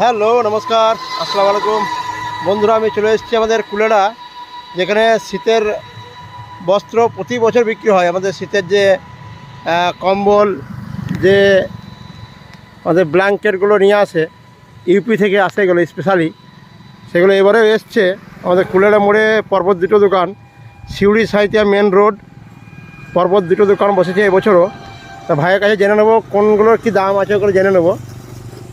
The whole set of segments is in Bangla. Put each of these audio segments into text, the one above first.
হ্যালো, নমস্কার, আসসালামু আলাইকুম। বন্ধুরা, আমি চলে এসেছি আমাদের কুলেরা, যেখানে শীতের বস্ত্র প্রতি বছর বিক্রি হয়। আমাদের শীতের যে কম্বল, যে আমাদের ব্ল্যাঙ্কেটগুলো নিয়ে আসে ইউপি থেকে আসে এগুলো স্পেশালি সেগুলো এবারেও এসছে। আমাদের কুলেরা মোড়ে পর্বত দুটো দোকান শিউড়ি সাহিত্যা মেন রোড পর্বত দুটো দোকান বসেছে এবছরও। তা ভাইয়ের কাছে জেনে নেব কোনগুলোর কী দাম আছে ওগুলো জেনে নেব।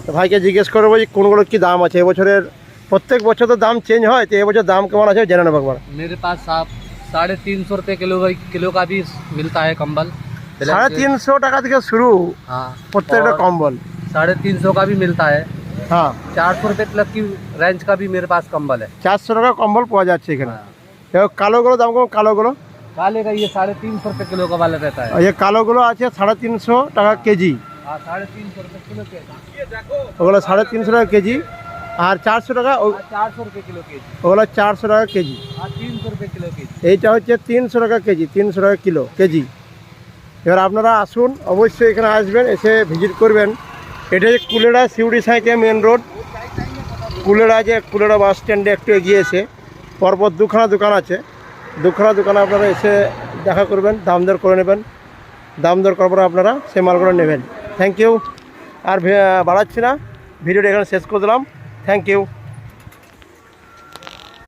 তো ভাইকে জিজ্ঞেস করবো যে কোনগুলোর কী দাম আছে এবছরের প্রত্যেক বছর তো দাম চেঞ্জ হয় তো এবছর দাম কেমন আছে জেনে নেবো একবার मेरे पास आप साढ़े तीन सौ रुपये किलो का किलो का भी मिलता है कंबल সাড়ে তিনশো টাকা থেকে শুরু हाँ প্রত্যেকটা और কম্বল साढ़े तीन सौ का भी मिलता है হ্যাঁ चार सौ रुपये तक की रेंज का भी मेरे पास कंबल है চারশো টাকা কম্বল পাওয়া যাচ্ছে এখানে हाँ। এবার কালোগুলো দাম কেমন কালোগুলো काले का ये साढ़े तीन सौ रुपये किलो का वाला रहता है আর এই কালোগুলো আছে সাড়ে তিনশো টাকা কেজি ওগুলো সাড়ে তিনশো টাকা কেজি আর চারশো টাকা ওগুলো চারশো টাকা কেজি। এইটা হচ্ছে তিনশো টাকা কেজি তিনশো টাকা কিলো কেজি। এবার আপনারা আসুন অবশ্যই এখানে আসবেন এসে ভিজিট করবেন। এটা যে কুলেড়া সিউড়ি সাইকে মেন রোড। কুলেড়া যে কুলেড়া বাস স্ট্যান্ডে একটু এগিয়ে এসে পরপর দুখানা দোকান আছে। দুখানা দোকানে আপনারা এসে দেখা করবেন দাম দর করে নেবেন। দাম দর করার পর আপনারা সে মালগুলো নেবেন। থ্যাংক ইউ আর বাড়াচ্ছি না। ভিডিওটা এখানে শেষ করে দিলাম। Thank you